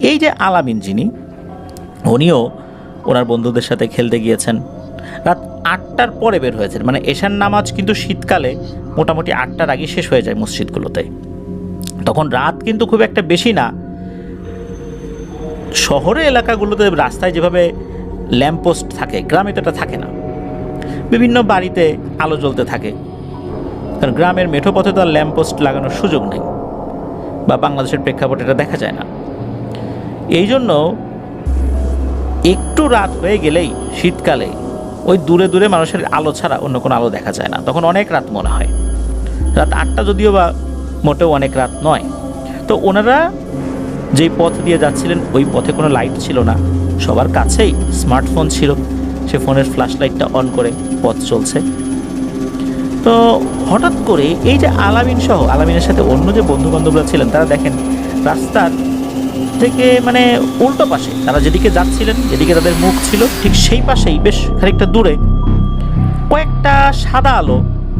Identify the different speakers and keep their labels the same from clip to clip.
Speaker 1: এই যে আলামিন যিনি, উনিও ওনার বন্ধুদের সাথে খেলতে গিয়েছেন। রাত আটটার পরে বের হয়েছেন। মানে এশার নামাজ কিন্তু শীতকালে মোটামুটি আটটার আগে শেষ হয়ে যায় মসজিদগুলোতে। তখন রাত কিন্তু খুব একটা বেশি না। শহরে এলাকাগুলোতে রাস্তায় যেভাবে ল্যাম্পপোস্ট থাকে, গ্রামে তো এটা থাকে না। বিভিন্ন বাড়িতে আলো জ্বলতে থাকে। কারণ গ্রামের মেঠো পথে তো আর ল্যাম্পপোস্ট লাগানোর সুযোগ নেই। বা বাংলাদেশের প্রেক্ষাপটে এটা দেখা যায় না। এই জন্য একটু রাত হয়ে গেলেই শীতকালে ওই দূরে দূরে মানুষের আলো ছাড়া অন্য কোনো আলো দেখা যায় না। তখন অনেক রাত মনে হয়। রাত আটটা যদিও বা মোটেও অনেক রাত নয়। তো ওনারা যেই পথ দিয়ে যাচ্ছিলেন, ওই পথে কোনো লাইট ছিল না। সবার কাছেই স্মার্টফোন ছিল। সে ফোনের ফ্ল্যাশ লাইটটা অন করে পথ চলছে। তো হঠাৎ করে এই যে আলামিন সহ, আলামিনের সাথে অন্য যে বন্ধু বান্ধবরা ছিলেন, তারা দেখেন রাস্তার থেকে মানে উল্টো পাশে, তারা যেদিকে যাচ্ছিলেন, যেদিকে তাদের মুখ ছিল, ঠিক সেই পাশেই, বেশ খানিকটা দূরে, কয়েকটা সাদা আলো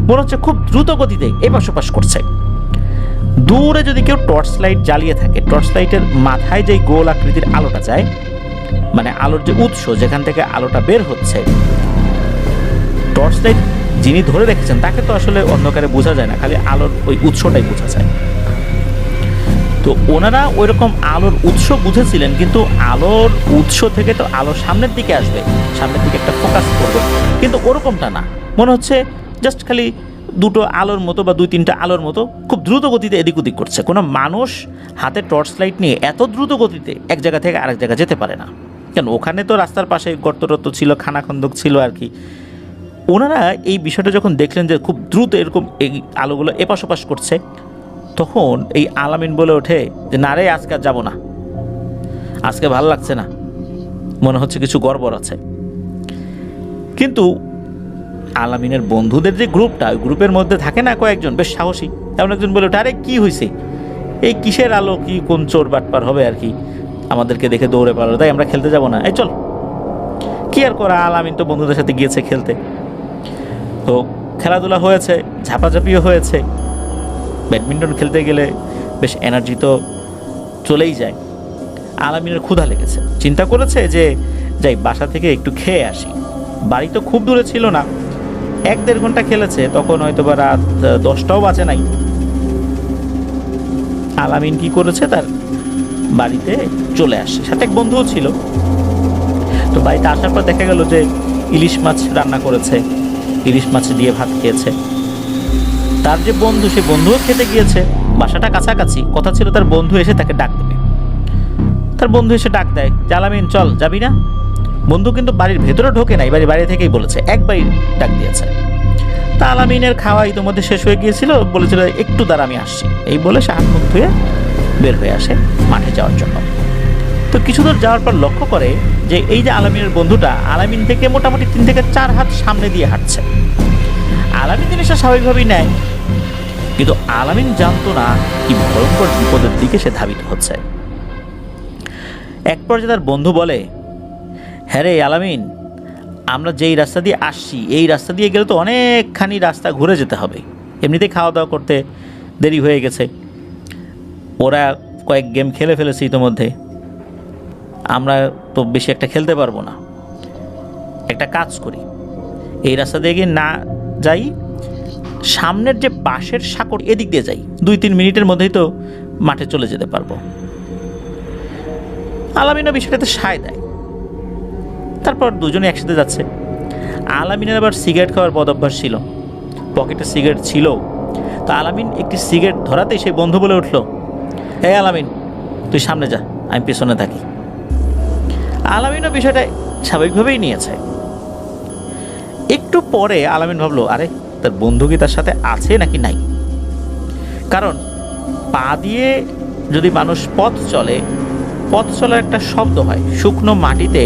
Speaker 1: মনে হচ্ছে খুব দ্রুত গতিতে এপাশ ওপাশ করছে। দূরে যদি কেউ টর্চ লাইট জ্বালিয়ে থাকে টর্চ লাইটের মাথায় যে গোল আকৃতির আলোটা যায় মানে আলোর যে উৎস, যেখান থেকে আলোটা বের হচ্ছে টর্চ লাইট যিনি ধরে রেখেছেন, তাকে তো আসলে অন্ধকারে বোঝা যায় না, খালি আলোর ওই উৎসটাই বোঝা যায়। তো ওনারা ওই রকম আলোর উৎস বুঝেছিলেন, কিন্তু আলোর উৎস থেকে তো আলো সামনের দিকে আসবে, সামনের দিকে একটা ফোকাস করবে। কিন্তু ওরকমটা না। মনে হচ্ছে জাস্ট খালি দুটো আলোর মতো বা দুই তিনটা আলোর মতো খুব দ্রুত গতিতে এদিক ওদিক করছে। কোনো মানুষ হাতে টর্চ লাইট নিয়ে এত দ্রুত গতিতে এক জায়গা থেকে আরেক জায়গা যেতে পারে না। কেন? ওখানে তো রাস্তার পাশে গর্ত টর্ত ছিল, খানাখন্দক ছিল আর কি। ওনারা এই বিষয়টা যখন দেখলেন যে খুব দ্রুত এরকম এই আলোগুলো এপাশ ওপাশ করছে তখন এই আলামিন বলে ওঠে যে, না রে, আজকে আর যাব না। আজকে ভালো লাগছে না। মনে হচ্ছে কিছু গড়বড় আছে। কিন্তু আলামিনের বন্ধুদের যে গ্রুপটা, ওই গ্রুপের মধ্যে থাকে না কয়েকজন, বেশ সাহসী। এমন একজন বলে ওঠে, আরে, কি হয়েছে এই কিসের আলো, কি কোন চোর বাটপার হবে আর কি? আমাদেরকে দেখে দৌড়ে পারল তাই আমরা খেলতে যাব না। এই, চল। কি আর করা, আলামিন তো বন্ধুদের সাথে গিয়েছে খেলতে। তো খেলাধুলা হয়েছে, ঝাপাঝাপিও হয়েছে। ব্যাডমিন্টন খেলতে গেলে বেশ এনার্জি তো চলেই যায়। আলামিনের ক্ষুধা লেগেছে। চিন্তা করেছে যে, যাই, বাসা থেকে একটু খেয়ে আসি। বাড়ি তো খুব দূরে ছিল না। এক দেড় ঘণ্টা খেলেছে, তখন হয়তো বা রাত দশটাও বাজে নাই। আলামিন কি করেছে? তার বাড়িতে চলে আসে। সাথে এক বন্ধুও ছিল। তো বাড়িতে আসার পর দেখা গেল যে, ইলিশ মাছ রান্না করেছে। ইলিশ মাছ দিয়ে ভাত খেয়েছে। তার যে বন্ধু সে বন্ধুও খেতে গিয়েছে। বাসাটা কাছাকাছি। কথা ছিল তার বন্ধু এসে তাকে ডাক দেবে। তার বন্ধু এসে ডাক দেয়, জালামিন, চল, যাবি না? বন্ধু কিন্তু বাড়ির ভেতরে ঢোকে নাই বাড়ি বাইরে থেকেই বলেছে, একবারই ডাক দিয়েছে। তা আলামিনের খাওয়া ইতিমধ্যে শেষ হয়ে গিয়েছিল, বলেছিল, একটু দ্বারা আমি আসছি। এই বলে সে হাত মুখ ধুয়ে বের হয়ে আসে মাঠে যাওয়ার জন্য। তো কিছু দূর যাওয়ার পর লক্ষ্য করে যে এই যে আলামিনের বন্ধুটা, আলামিন থেকে মোটামুটি তিন থেকে চার হাত সামনে দিয়ে হাঁটছে। আলামিন জিনিসটা স্বাভাবিকভাবেই নেয়। কিন্তু আলামিন জানতো না কি ভয়ঙ্কর বিপদের দিকে সে ধাবিত হচ্ছে। এক পর্যায়ে তার বন্ধু বলে হ্যাঁ রে আলামিন, আমরা যেই রাস্তা দিয়ে আসছি, এই রাস্তা দিয়ে গেলে তো অনেকখানি রাস্তা ঘুরে যেতে হবে। এমনিতেই খাওয়া দাওয়া করতে দেরি হয়ে গেছে। ওরা কয়েক গেম খেলে ফেলেছে ইতোমধ্যে। আমরা তো বেশি একটা খেলতে পারব না। একটা কাজ করি। এই রাস্তা দিয়ে গিয়ে না যাই সামনের যে বাঁশের সাঁকর এদিক দিয়ে যাই। দুই তিন মিনিটের মধ্যেই তো মাঠে চলে যেতে পারব। আলামিনা বিষয়টাতে সায় দেয়। তারপর দুজনে একসাথে যাচ্ছে। আলামিনের আবার সিগারেট খাওয়ার বদ অভ্যাস ছিল। পকেটে সিগারেট ছিল। তো আলামিন একটি সিগারেট ধরাতেই সেই বন্ধু বলে উঠল, এই আলামিন, তুই সামনে যা, আমি পেছনে থাকি। আলামিনও বিষয়টা স্বাভাবিকভাবেই নিয়েছে। একটু পরে আলামিন ভাবলো, আরে তার বন্ধু কি তার সাথে আছে নাকি নাই? কারণ পা দিয়ে যদি মানুষ পথ চলে, পথ চলার একটা শব্দ হয়। শুকনো মাটিতে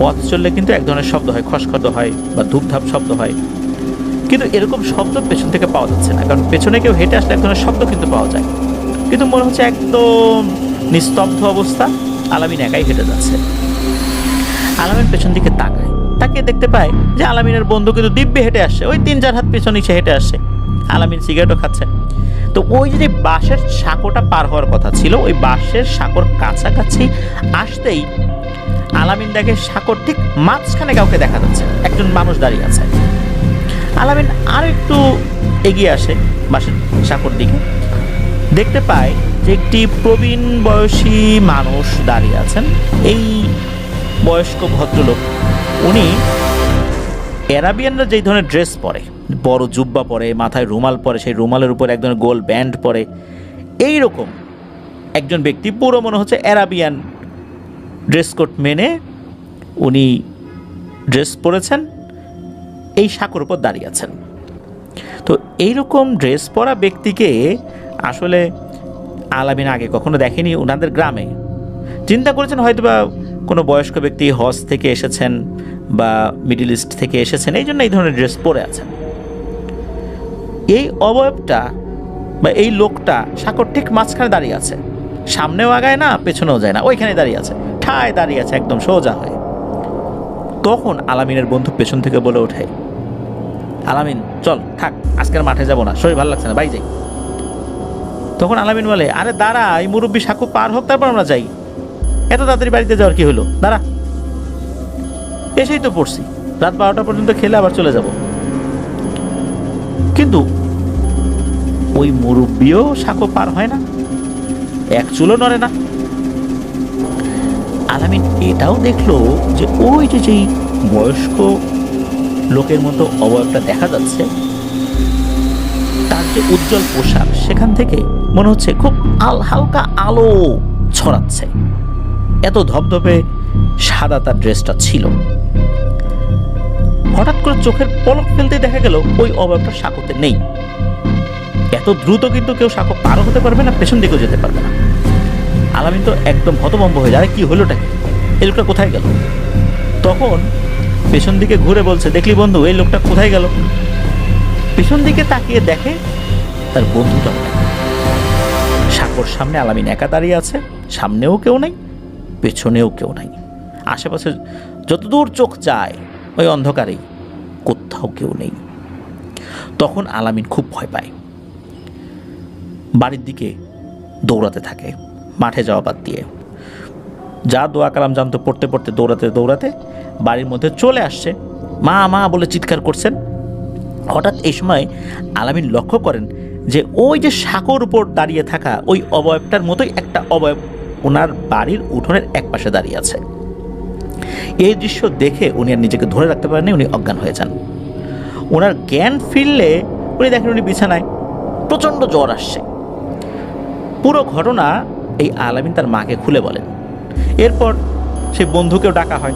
Speaker 1: পথ চললে কিন্তু এক ধরনের শব্দ হয় খসখদ হয় বা ধূপধাপ শব্দ হয়। কিন্তু এরকম শব্দ পেছন থেকে পাওয়া যাচ্ছে না, কারণ পেছনে কেউ হেঁটে আসলে এক ধরনের শব্দ কিন্তু পাওয়া যায়। কিন্তু মনে হচ্ছে একদম নিস্তব্ধ অবস্থা, আলামিন একাই হেঁটে যাচ্ছে। আলামিন পেছন দিকে তাকায়। তাকে দেখতে পায় যে আলামিনের বন্ধু কিন্তু দিব্যে হেঁটে আসছে। ওই তিন চার হাত পেছনে সে হেঁটে আসছে। আলামিন সিগারেটও খাচ্ছে। তো ওই যে বাঁশের সাঁকোটা পার হওয়ার কথা ছিল, ওই বাঁশের সাঁকোর কাছাকাছি আসতেই আলামিন দেখে সাঁকোর ঠিক মাঝখানে কাউকে দেখা যাচ্ছে। একজন মানুষ দাঁড়িয়ে আছে। আলামিন আরও একটু এগিয়ে আসে বাঁশের সাঁকোর দিকে। দেখতে পায় যে একটি প্রবীণ বয়সী মানুষ দাঁড়িয়ে আছেন। এই বয়স্ক ভদ্রলোক উনি অ্যারাবিয়ানরা যেই ধরনের ড্রেস পরে, বড় জুব্বা পরে, মাথায় রুমাল পরে, সেই রুমালের উপর এক ধরনের গোল ব্যান্ড পরে এই রকম একজন ব্যক্তি পুরো মনে হচ্ছে অ্যারাবিয়ান ড্রেস কোড মেনে উনি ড্রেস পরেছেন, এই সাঁকোর উপর দাঁড়িয়ে আছেন। তো এইরকম ড্রেস পরা ব্যক্তিকে আসলে আলামিন আগে কখনো দেখেনি ওনাদের গ্রামে। চিন্তা করেছেন হয়তো বা কোনো বয়স্ক ব্যক্তি হজ থেকে এসেছেন বা মিডিল ইস্ট থেকে এসেছেন, এই জন্য এই ধরনের ড্রেস পরে আছেন। এই অবয়বটা বা এই লোকটা সাঁকর ঠিক মাঝখানে দাঁড়িয়ে আছে। সামনেও আগায় না, পেছনেও যায় না ওইখানে দাঁড়িয়ে আছে। ঠায় দাঁড়িয়ে আছে, একদম সোজা হয়ে। তখন আলামিনের বন্ধু পেছন থেকে বলে ওঠে, আলামিন, চল, থাক, আজকের মাঠে যাব না, শরীর ভালো লাগছে না, বাই যাই। তখন আলামিন বলে, আরে দাঁড়া, এই মুরব্বী সাঁকু পার হোক, তারপর আমরা যাই। এত তাড়াতাড়ি বাড়িতে যাওয়ার কি হলো? দাঁড়া। এসেই তো পড়ছি। রাত বারোটা পর্যন্ত খেলে আবার চলে যাব। কিন্তু ওই মুরব্বিও সাঁকো পার হয় না। এক চুলো নড়ে না। আলামিন এটাও দেখল যে ওই যে যেই বয়স্ক লোকের মতো অবয়বটা দেখা যাচ্ছে, তার যে উজ্জ্বল পোশাক, সেখান থেকে মনে হচ্ছে খুব আল হালকা আলো ছড়াচ্ছে। এত ধপধপে সাদা তার ড্রেসটা ছিল। হঠাৎ করে চোখের পলক ফেলতে দেখা গেল ওই অবয়বটা সাঁকোতে নেই। এত দ্রুত কিন্তু কেউ সাঁকো পারও হতে পারবে না, পেছন দিকেও যেতে পারবে না। আলামিন তো একদম হতভম্ব হয়ে যায় কি হলোটা কি এই লোকটা কোথায় গেল? তখন পেছন দিকে ঘুরে বলছে, দেখলি বন্ধু, এই লোকটা কোথায় গেল? পেছন দিকে তাকিয়ে দেখে তার বন্ধুটা। সাঁকোর সামনে আলামিন একা দাঁড়িয়ে আছে, সামনেও কেউ নেই। পেছনেও কেউ নাই। আশেপাশে যতদূর চোখ যায়, ওই অন্ধকারেই কোথাও কেউ নেই। তখন আলামিন খুব ভয় পায়। বাড়ির দিকে দৌড়াতে থাকে, মাঠে যাওয়া বাদ দিয়ে। যা দোয়া কালাম জানতো পড়তে পড়তে, দৌড়াতে দৌড়াতে বাড়ির মধ্যে চলে আসছে। মা মা বলে চিৎকার করছেন। হঠাৎ এই সময় আলামিন লক্ষ্য করেন যে, ওই যে সাঁকোর উপর দাঁড়িয়ে থাকা ওই অবয়বটার মতোই একটা অবয়ব ওনার বাড়ির উঠোনের এক পাশে দাঁড়িয়ে আছে। এই দৃশ্য দেখে উনি আর নিজেকে ধরে রাখতে পারেননি, উনি অজ্ঞান হয়ে যান। ওনার জ্ঞান ফিরলে উনি দেখেন উনি বিছানায় প্রচণ্ড জ্বর আসছে। পুরো ঘটনা এই আলামিন তার মাকে খুলে বলেন। এরপর সেই বন্ধুকেও ডাকা হয়।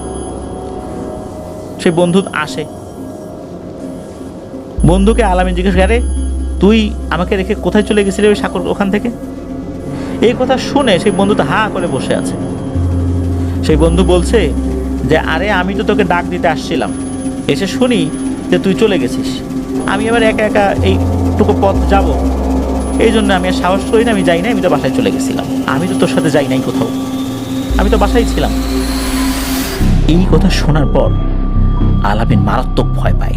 Speaker 1: সেই বন্ধু আসে। বন্ধুকে আলামিন জিজ্ঞেস করে তুই আমাকে রেখে কোথায় চলে গেছিলি ওই সাঁকর ওখান থেকে? এই কথা শুনে সেই বন্ধু তো হা করে বসে আছে। সেই বন্ধু বলছে যে, আরে, আমি তো তোকে ডাক দিতে আসছিলাম। এসে শুনি যে তুই চলে গেছিস। আমি এবার একা একা এইটুকু পথ যাব। এই জন্য আমি আর সাহস করি না, আমি যাই না, আমি তো বাসায় চলে গেছিলাম। আমি তো তোর সাথে যাই নাই কোথাও। আমি তো বাসায় ছিলাম। এই কথা শোনার পর আলাপিন মারাত্মক ভয় পায়।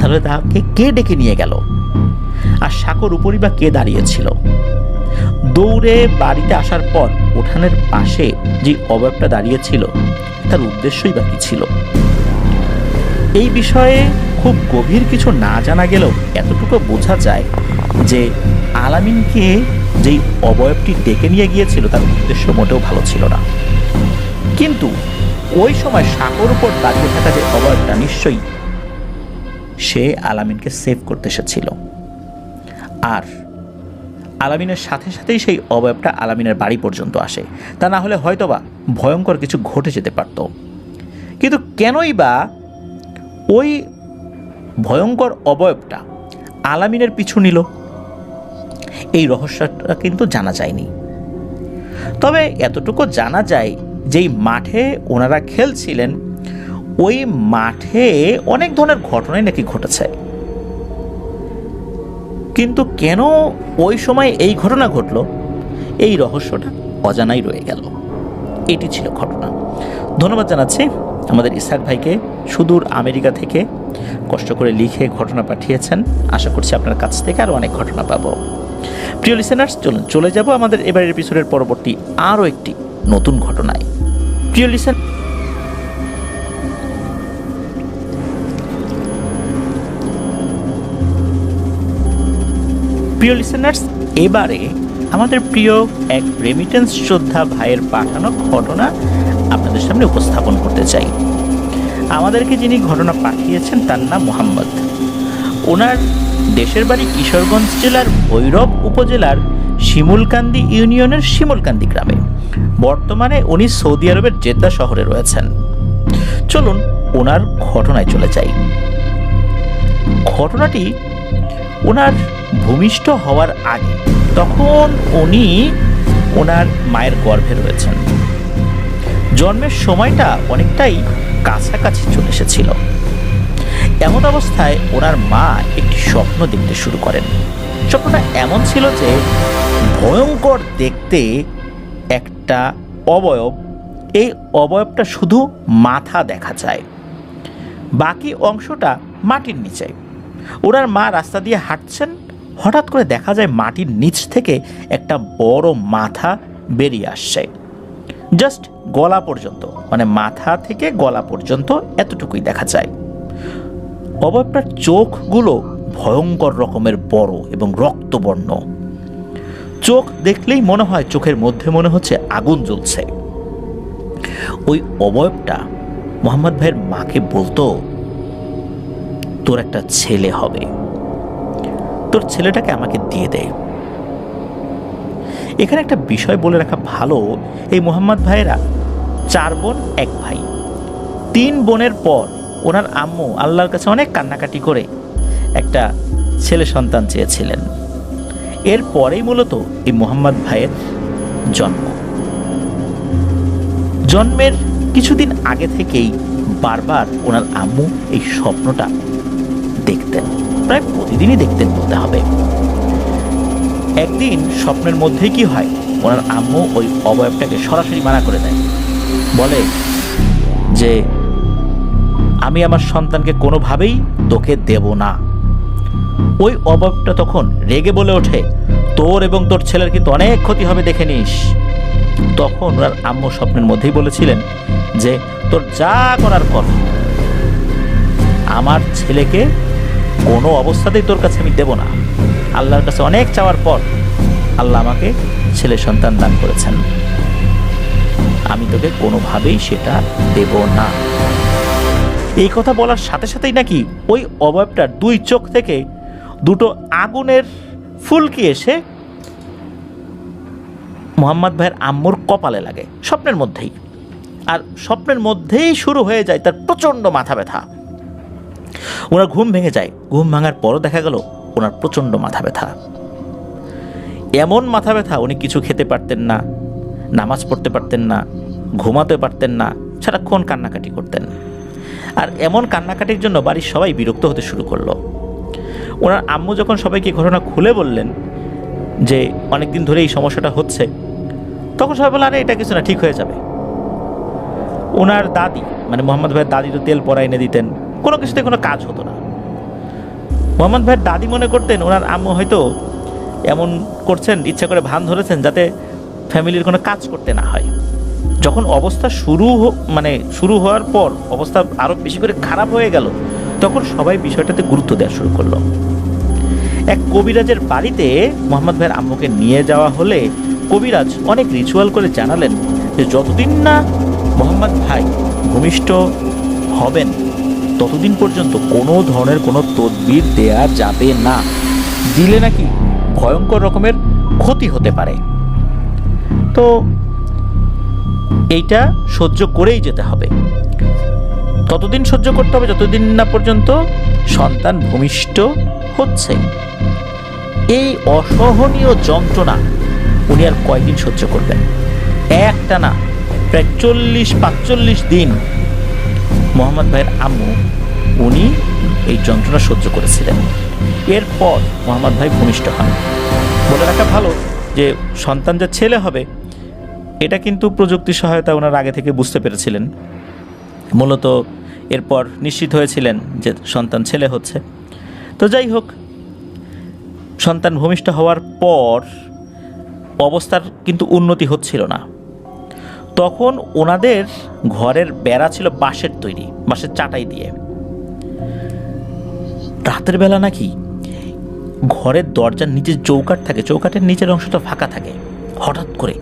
Speaker 1: তাহলে তাকে কে ডেকে নিয়ে গেল? আর সাঁকোর উপরই বা কে দাঁড়িয়েছিল দৌড়ে বাড়িতে আসার পর উঠানের পাশে যে অবয়বটা দাঁড়িয়েছিল, তার উদ্দেশ্যই বাকি ছিল। এই বিষয়ে খুব গভীর কিছু না জানা গেলেও এতটুকু বোঝা যায় যে আলামিনকে যেই অবয়বটি ডেকে নিয়ে গিয়েছিল, তার উদ্দেশ্য মোটেও ভালো ছিল না। কিন্তু ওই সময় সাঁকোর উপর দাঁড়িয়ে থাকা যে অবয়বটা নিশ্চয়ই সে আলামিনকে সেভ করতে এসেছিল। আর আলামিনের সাথে সাথেই সেই অবয়বটা আলামিনের বাড়ি পর্যন্ত আসে। তা না হলে হয়তোবা ভয়ঙ্কর কিছু ঘটে যেতে পারত। কিন্তু কেনই বা ওই ভয়ঙ্কর অবয়বটা আলামিনের পিছু নিল? এই রহস্যটা কিন্তু জানা যায়নি। তবে এতটুকু জানা যায় যেই মাঠে ওনারা খেলছিলেন, ওই মাঠে অনেক ধরনের ঘটনাই নাকি ঘটেছে। কিন্তু কেন ওই সময় এই ঘটনা ঘটল? এই রহস্যটা অজানাই রয়ে গেল। এটি ছিল ঘটনা। ধন্যবাদ জানাচ্ছি আমাদের ইসাক ভাইকে। সুদূর আমেরিকা থেকে কষ্ট করে লিখে ঘটনা পাঠিয়েছেন। আশা করছি আপনার কাছ থেকে আরও অনেক ঘটনা পাবো। প্রিয় লিসেনার্স চলুন চলে যাব আমাদের এবারের এপিসোডের পরবর্তী আরও একটি নতুন ঘটনায়। প্রিয় লিসেন প্রিয় লিসেনার্স এবারে আমাদের প্রিয় এক রেমিটেন্স শ্রদ্ধা ভাইয়ের পাঠানো ঘটনা আপনাদের সামনে উপস্থাপন করতে চাই। আমাদেরকে যিনি ঘটনা পাঠিয়েছেন তার নাম মোহাম্মদ। ওনার দেশের বাড়ি কিশোরগঞ্জ জেলার ভৈরব উপজেলার শিমুলকান্দি ইউনিয়নের শিমুলকান্দি গ্রামে। বর্তমানে উনি সৌদি আরবের জেদ্দা শহরে রয়েছেন। চলুন ওনার ঘটনায় চলে যাই। ঘটনাটি ওনার ভূমিষ্ঠ হওয়ার আগে তখন উনি ওনার মায়ের গর্ভে রয়েছেন। জন্মের সময়টা অনেকটাই কাছাকাছি চলে এসেছিল। এমন অবস্থায় ওনার মা একটি স্বপ্ন দেখতে শুরু করেন। স্বপ্নটা এমন ছিল যে ভয়ঙ্কর দেখতে একটা অবয়ব, এই অবয়বটা শুধু মাথা দেখা যায়। বাকি অংশটা মাটির নিচে। ওনার মা রাস্তা দিয়ে হাঁটছেন হঠাৎ করে দেখা যায় মাটির নিচ থেকে একটা বড় মাথা বেরিয়ে আসছে। জাস্ট গলা পর্যন্ত মানে মাথা থেকে গলা পর্যন্ত এতটুকুই দেখা যায়। অবয়বটার চোখগুলো ভয়ঙ্কর রকমের বড় এবং রক্তবর্ণ। চোখ দেখলেই মনে হয় চোখের মধ্যে মনে হচ্ছে আগুন জ্বলছে। ওই অবয়বটা মোহাম্মদ ভাইয়ের মাকে বলতো, তোর একটা ছেলে হবে। তোর ছেলেটাকে আমাকে দিয়ে দে। এখানে একটা বিষয় বলে রাখা ভালো, এই মোহাম্মদ ভাইয়েরা, চার বোন, এক ভাই। তিন বোনের পর ওনার আম্মু আল্লাহর কাছে অনেক কান্নাকাটি করে একটা ছেলে সন্তান চেয়েছিলেন। এরপরেই মূলত এই মোহাম্মদ ভাইয়ের জন্ম। জন্মের কিছুদিন আগে থেকেই বারবার ওনার আম্মু এই স্বপ্নটা দেখতেন। প্রায় প্রতিদিনই দেখতেন বলতে হবে। একদিন স্বপ্নের মধ্যেই কি হয়, ওনার আম্মু ওই অবয়বটাকে সরাসরি মানা করে দেয়। বলে যে, আমি আমার সন্তানকে কোনোভাবেই তোকে দেব না। ওই অবয়বটা তখন রেগে বলে ওঠে, তোর এবং তোর ছেলের কিন্তু অনেক ক্ষতি হবে, দেখে নিস। তখন ওনার আম্মু স্বপ্নের মধ্যেই বলেছিলেন যে, তোর যা করার কর। আমার ছেলেকে কোনো অবস্থাতেই তোর কাছে আমি দেব না। আল্লাহর কাছে অনেক চাওয়ার পর আল্লাহ আমাকে ছেলে সন্তান দান করেছেন। আমি তোকে কোনোভাবেই সেটা দেব না। এই কথা বলার সাথে সাথেই নাকি ওই অবয়বটার দুই চোখ থেকে দুটো আগুনের ফুলকি এসে মোহাম্মদ ভাইয়ের আম্মুর কপালে লাগে, স্বপ্নের মধ্যেই। আর স্বপ্নের মধ্যেই শুরু হয়ে যায় তার প্রচণ্ড মাথা ব্যথা। ওনার ঘুম ভেঙে যায়। ঘুম ভাঙার পরও দেখা গেল ওনার প্রচণ্ড মাথা ব্যথা। এমন মাথা ব্যথা উনি কিছু খেতে পারতেন না, নামাজ পড়তে পারতেন না, ঘুমাতে পারতেন না, সারাক্ষণ কান্নাকাটি করতেন। আর এমন কান্নাকাটির জন্য বাড়ির সবাই বিরক্ত হতে শুরু করল। ওনার আম্মু যখন সবাইকে ঘটনা খুলে বললেন যে অনেক দিন ধরে এই সমস্যাটা হচ্ছে, তখন সবাই বলল, আরে, এটা কিছু না, ঠিক হয়ে যাবে। ওনার দাদি মানে মোহাম্মদ ভাইয়ের দাদি তো তেল পরা এনে দিতেন কোনো কিছুতে কোনো কাজ হতো না। মোহাম্মদ ভাইয়ের দাদি মনে করতেন, ওনার আম্মু হয়তো এমন করছেন, ইচ্ছা করে ভান ধরেছেন, যাতে ফ্যামিলির কোনো কাজ করতে না হয়। যখন অবস্থা শুরু মানে শুরু হওয়ার পর অবস্থা আরও বেশি করে খারাপ হয়ে গেল, তখন সবাই বিষয়টাতে গুরুত্ব দেওয়া শুরু করল। এক কবিরাজের বাড়িতে মোহাম্মদ ভাইয়ের আম্মুকে নিয়ে যাওয়া হলে কবিরাজ অনেক রিচুয়াল করে জানালেন যে, যতদিন না মোহাম্মদ ভাই ভূমিষ্ঠ হবেন ততদিন পর্যন্ত কোনো ধরনের কোনো তদবির দেয়া যাবে না। দিলে নাকি ভয়ঙ্কর রকমের ক্ষতি হতে পারে। তো এইটা সহ্য করেই যেতে হবে। ততদিন সহ্য করতে হবে যতদিন না পর্যন্ত সন্তান ভূমিষ্ঠ হচ্ছে। এই অসহনীয় যন্ত্রণা উনি আর কয়দিন সহ্য করবেন? একটা না, প্রায় চল্লিশ, পাঁচচল্লিশ দিন মোহাম্মদ ভাইয়ের আম্মু, উনি এই যন্ত্রণা সহ্য করেছিলেন। এরপর মোহাম্মদ ভাই ভূমিষ্ঠ হন। বলে রাখা ভালো যে, সন্তান যে ছেলে হবে, এটা কিন্তু প্রযুক্তি সহায়তা ওনার আগে থেকে বুঝতে পেরেছিলেন। মূলত এরপর নিশ্চিত হয়েছিলেন যে, সন্তান ছেলে হচ্ছে। তো যাই হোক, সন্তান ভূমিষ্ঠ হওয়ার পর অবস্থার কিন্তু উন্নতি হচ্ছিল না। তখন ওনাদের ঘরের বেড়া ছিল বাঁশের তৈরি, বাঁশের চাটাই দিয়ে। রাতের বেলা নাকি ঘরের দরজার নিচে চৌকাট থাকে চৌকাটের নিচের অংশটা ফাঁকা থাকে। হঠাৎ করে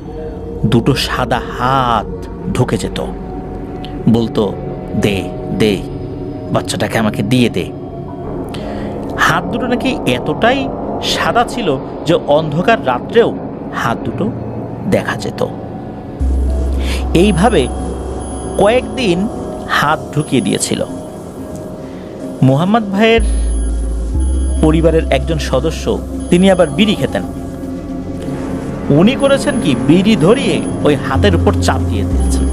Speaker 1: দুটো সাদা হাত ঢুকে যেত। বলতো, দে দে, বাচ্চাটাকে আমাকে দিয়ে দে। হাত দুটো নাকি এতটাই সাদা ছিল যে অন্ধকার রাত্রেও হাত দুটো দেখা যেত। এইভাবে কয়েকদিন হাত ঢুকিয়ে দিয়েছিল। মোহাম্মদ ভাইয়ের পরিবারের একজন সদস্য, তিনি আবার বিড়ি খেতেন। উনি করেছেন কি? বিড়ি ধরিয়ে ওই হাতের উপর চাপ দিয়ে দিয়েছেন।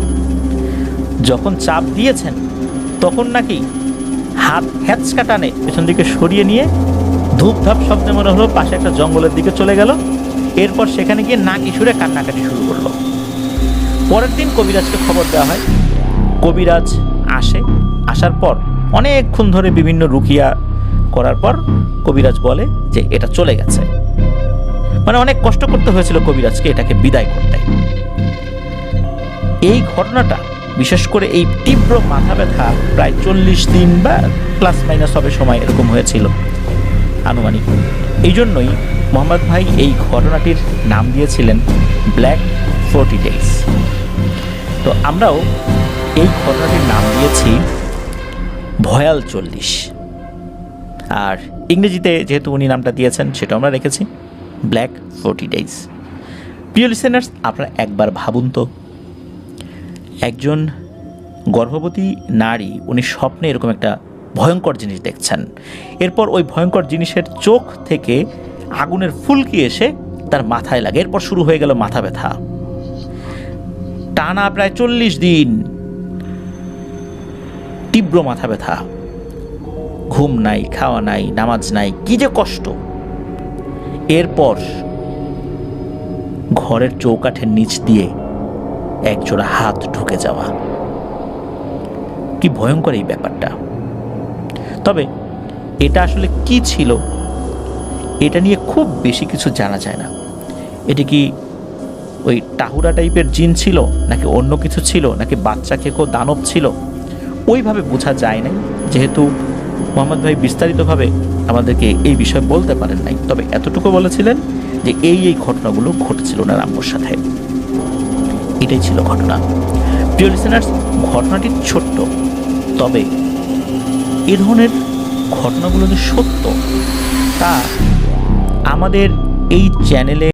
Speaker 1: যখন চাপ দিয়েছেন, তখন নাকি হাত হ্যাচকা টানে পেছন দিকে সরিয়ে নিয়ে ধূপধাপ শব্দে মনে হলো পাশে একটা জঙ্গলের দিকে চলে গেল। এরপর সেখানে গিয়ে নাকি সুরে কান্নাকাটি শুরু করল। পরের দিন কবিরাজকে খবর দেওয়া হয়। কবিরাজ আসে। আসার পর অনেকক্ষণ ধরে বিভিন্ন রুকিয়া করার পর কবিরাজ বলে যে এটা চলে গেছে। মানে অনেক কষ্ট করতে হয়েছিল কবিরাজকে এটাকে বিদায় করতে। এই ঘটনাটা বিশেষ করে এই তীব্র মাথা ব্যথা প্রায় চল্লিশ দিন বা প্লাস মাইনাস হবে সময় এরকম হয়েছিল আনুমানিক। এই জন্যই মোহাম্মদ ভাই এই ঘটনাটির নাম দিয়েছিলেন ব্ল্যাক ফোর্টি ডেজ তো আমরাও এই ঘটনাটির নাম দিয়েছি ভয়াল চল্লিশ। আর ইংরেজিতে যেহেতু উনি নামটা দিয়েছেন সেটা আমরা রেখেছি, ব্ল্যাক ফোর্টি ডেজ প্রিয় লিসেনার্স আপনারা একবার ভাবুন তো, একজন গর্ভবতী নারী, উনি স্বপ্নে এরকম একটা ভয়ঙ্কর জিনিস দেখছেন। এরপর ওই ভয়ঙ্কর জিনিসের চোখ থেকে আগুনের ফুলকি এসে তার মাথায় লাগে। এরপর শুরু হয়ে গেল মাথা ব্যথা। টানা প্রায় চল্লিশ দিন। তীব্র মাথা ব্যথা। ঘুম নাই, খাওয়া নাই, নামাজ নাই, কি যে কষ্ট। এরপর ঘরের চৌকাঠের নিচ দিয়ে একজোড়া হাত ঢুকে যাওয়া। কি ভয়ঙ্কর এই ব্যাপারটা। তবে এটা আসলে কি ছিল, এটা নিয়ে খুব বেশি কিছু জানা যায় না। এটি কি ওই টাহুরা টাইপের জিন ছিল? নাকি অন্য কিছু ছিল? নাকি বাচ্চা খেকো দানব ছিল? ওইভাবে বোঝা যায় নাই। যেহেতু মোহাম্মদ ভাই বিস্তারিতভাবে আমাদেরকে এই বিষয়ে বলতে পারেন নাই। তবে এতটুকু বলেছিলেন যে এই এই ঘটনাগুলো ঘটেছিল না রাম্যর সাথে। এটাই ছিল ঘটনা। প্রিয় লিসেনার্স ঘটনাটি ছোট্ট। তবে এ ধরনের ঘটনাগুলো যে সত্য, তা আমাদের এই চ্যানেলে